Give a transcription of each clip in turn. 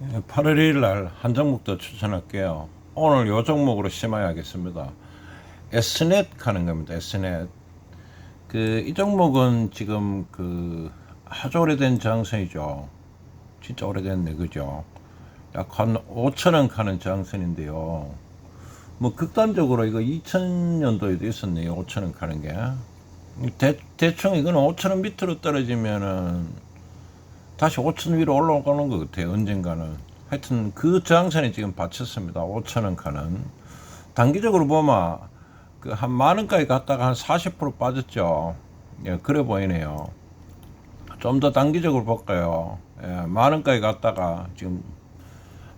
8월 1일 날 한 종목 더 추천할게요. 오늘 요 종목으로 심어야겠습니다. S넷 하는 겁니다. S넷. 그 이 종목은 지금 그 아주 오래된 장선이죠. 진짜 오래됐네, 그죠? 약 한 5천 원 가는 장선인데요. 뭐 극단적으로 이거 2000년도에도 있었네요. 5천 원 가는 게. 대, 대충 이건 5천 원 밑으로 떨어지면은 다시 5천 위로 올라가는 것 같아요. 언젠가는. 하여튼 그 저항선이 지금 받쳤습니다. 5천 원 가는. 단기적으로 보면 그 한 만 원까지 갔다가 한 40% 빠졌죠. 예, 그래 보이네요. 좀 더 단기적으로 볼까요? 예, 만 원까지 갔다가 지금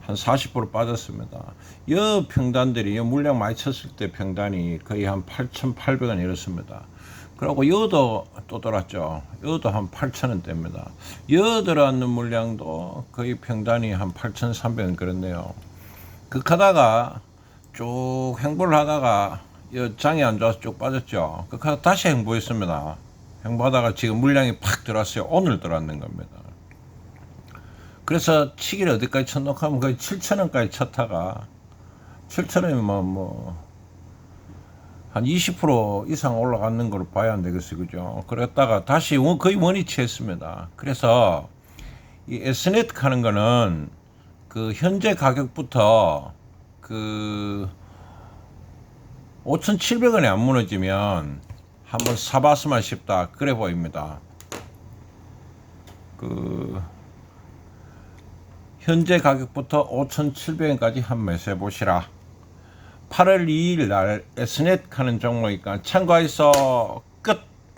한 40% 빠졌습니다. 여 평단들이 여 물량 많이 쳤을 때 평단이 거의 한 8,800원 이렇습니다. 그리고 여도 또 돌았죠. 여도 한 8,000원대입니다. 여 들어왔는 물량도 거의 평단이 한 8,300원 그렇네요. 극하다가 쭉 행보를 하다가 여 장이 안 좋아서 쭉 빠졌죠. 극하다 다시 행보했습니다. 행보하다가 지금 물량이 팍 들어왔어요. 오늘 들어왔는 겁니다. 그래서 치기를 어디까지 쳤노하면 거의 7천원까지 쳤다가 7천원이면 뭐 한 20% 이상 올라가는 걸 봐야 안 되겠어요. 그죠? 그랬다가 다시 원- 거의 원위치 했습니다. 그래서 이 S넷 하는 거는 그 현재 가격부터 그 5,700원에 안 무너지면 한번 사봤으면 싶다. 그래 보입니다. 그 현재 가격부터 5,700원까지 한번 매수해 보시라. 8월 2일 날 S넷 하는 종목이니까 참고해서 끝.